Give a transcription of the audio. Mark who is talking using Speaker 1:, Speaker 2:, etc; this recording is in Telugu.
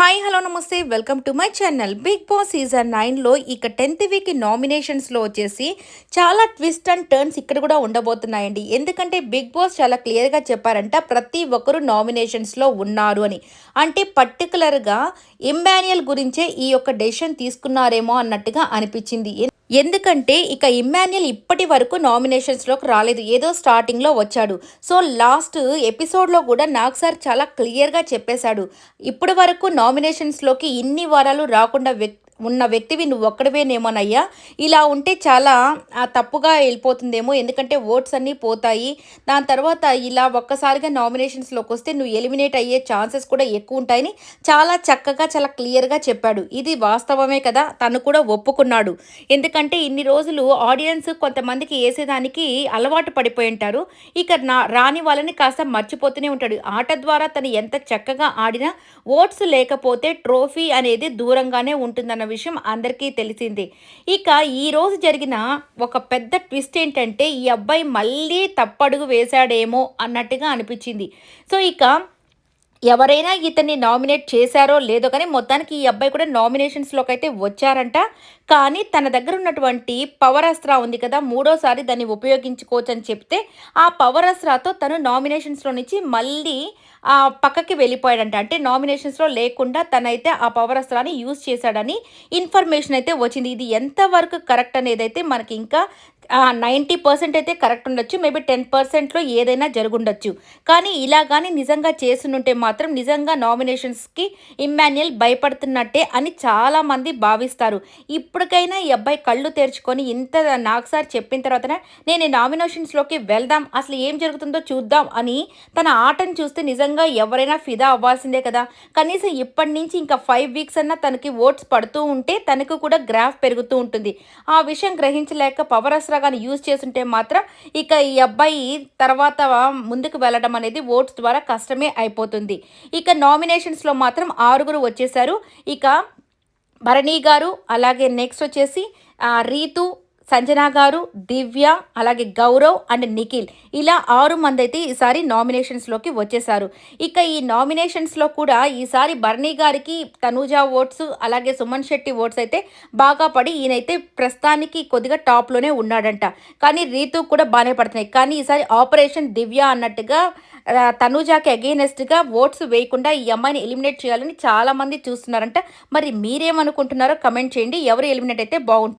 Speaker 1: హాయ్ హలో నమస్తే. Welcome to my channel. Bigg Boss season నైన్లో ఇక టెన్త్ వీక్ నామినేషన్స్లో వచ్చేసి చాలా ట్విస్ట్ అండ్ టర్న్స్ ఇక్కడ కూడా ఉండబోతున్నాయండి. ఎందుకంటే బిగ్ బాస్ చాలా క్లియర్గా చెప్పారంట ప్రతి ఒక్కరు నామినేషన్స్లో ఉన్నారు అని. అంటే పర్టికులర్గా ఇంబానియల్ గురించే ఈ యొక్క డెసిషన్ తీసుకున్నారేమో అన్నట్టుగా అనిపించింది. ఎందుకంటే ఇక ఇమ్మాన్యుల్ ఇప్పటి వరకు నామినేషన్స్లోకి రాలేదు. ఏదో స్టార్టింగ్లో వచ్చాడు. సో లాస్ట్ ఎపిసోడ్లో కూడా నాకు సార్ చాలా క్లియర్గా చెప్పేశాడు. ఇప్పటి వరకు నామినేషన్స్లోకి ఇన్ని వారాలు రాకుండా వ్యక్తి ఉన్న వ్యక్తివి నువ్వు ఒక్కడివేనేమోనయ్యా ఇలా ఉంటే చాలా తప్పుగా వెళ్ళిపోతుందేమో. ఎందుకంటే ఓట్స్ అన్నీ పోతాయి. దాని తర్వాత ఇలా ఒక్కసారిగా నామినేషన్స్లోకి వస్తే నువ్వు ఎలిమినేట్ అయ్యే ఛాన్సెస్ కూడా ఎక్కువ ఉంటాయని చాలా చక్కగా చాలా క్లియర్గా చెప్పాడు. ఇది వాస్తవమే కదా? తను కూడా ఒప్పుకున్నాడు. ఎందుకంటే ఇన్ని రోజులు ఆడియన్స్ కొంతమందికి వేసేదానికి అలవాటు పడిపోయి ఉంటారు. ఇక నా రాని వాళ్ళని కాస్త మర్చిపోతూనే ఉంటాడు. ఆట ద్వారా తను ఎంత చక్కగా ఆడినా ఓట్స్ లేకపోతే ట్రోఫీ అనేది దూరంగానే ఉంటుందన్న విషయం అందరికీ తెలిసిందే. ఇక ఈరోజు జరిగిన ఒక పెద్ద ట్విస్ట్ ఏంటంటే ఈ అబ్బాయి మళ్ళీ తప్పడుగు వేశాడేమో అన్నట్టుగా అనిపించింది. సో ఇక ఎవరైనా ఇతన్ని నామినేట్ చేశారో లేదో కానీ మొత్తానికి ఈ అబ్బాయి కూడా నామినేషన్స్లోకి అయితే వచ్చారంట. కానీ తన దగ్గర ఉన్నటువంటి పవర్ అస్త్రా ఉంది కదా మూడోసారి దాన్ని ఉపయోగించుకోవచ్చు అని చెప్తే ఆ పవర్ అస్త్రాతో తను నామినేషన్స్లో నుంచి మళ్ళీ ఆ పక్కకి వెళ్ళిపోయాడంట. అంటే నామినేషన్స్లో లేకుండా తనైతే ఆ పవర్ అస్త్రాన్ని యూజ్ చేశాడని ఇన్ఫర్మేషన్ అయితే వచ్చింది. ఇది ఎంతవరకు కరెక్ట్ అనేది అయితే మనకి ఇంకా నైంటీ పర్సెంట్ అయితే కరెక్ట్ ఉండొచ్చు మేబీ టెన్ పర్సెంట్లో ఏదైనా జరుగుండొచ్చు. కానీ ఇలా కానీ నిజంగా చేస్తుంటే మాత్రం నిజంగా నామినేషన్స్కి ఇమ్మాన్యుయల్ భయపడుతున్నట్టే అని చాలామంది భావిస్తారు. ఇప్పటికైనా ఈ అబ్బాయి కళ్ళు తెరుచుకొని ఇంత నాకు సార్ చెప్పిన తర్వాత నేను ఈ నామినేషన్స్లోకి వెళ్దాం అసలు ఏం జరుగుతుందో చూద్దాం అని తన ఆటను చూస్తే నిజంగా ఎవరైనా ఫిదా అవ్వాల్సిందే కదా. కనీసం ఇప్పటి నుంచి ఇంకా ఫైవ్ వీక్స్ అన్నా తనకి ఓట్స్ పడుతూ ఉంటే తనకు కూడా గ్రాఫ్ పెరుగుతూ ఉంటుంది. ఆ విషయం గ్రహించలేక పవర్ అసరా కానీ యూజ్ చేస్తుంటే మాత్రం ఇక ఈ అబ్బాయి తర్వాత ముందుకు వెళ్ళడం అనేది ఓట్స్ ద్వారా కష్టమే అయిపోతుంది. ఇక నామినేషన్స్లో మాత్రం ఆరుగురు వచ్చేసారు ఇక భరణి గారు అలాగే నెక్స్ట్ వచ్చేసి రీతు సంజన గారు దివ్య అలాగే గౌరవ్ అండ్ నిఖిల్ ఇలా ఆరు మంది అయితే ఈసారి నామినేషన్స్లోకి వచ్చేసారు ఇక ఈ నామినేషన్స్లో కూడా ఈసారి బర్నీ గారికి తనూజా ఓట్స్ అలాగే సుమన్ శెట్టి ఓట్స్ అయితే బాగా పడి ఈయనైతే ప్రస్తుతానికి కొద్దిగా టాప్లోనే ఉన్నాడంట. కానీ రీతు కూడా బాగానే పడుతున్నాయి. కానీ ఈసారి ఆపరేషన్ దివ్య అన్నట్టుగా తనూజాకి అగెయినెస్ట్గా ఓట్స్ వేయకుండా ఈ అమ్మాయిని ఎలిమినేట్ చేయాలని చాలామంది చూస్తున్నారంట. మరి మీరేమనుకుంటున్నారో కమెంట్ చేయండి. ఎవరు ఎలిమినేట్ అయితే బాగుంటుంది.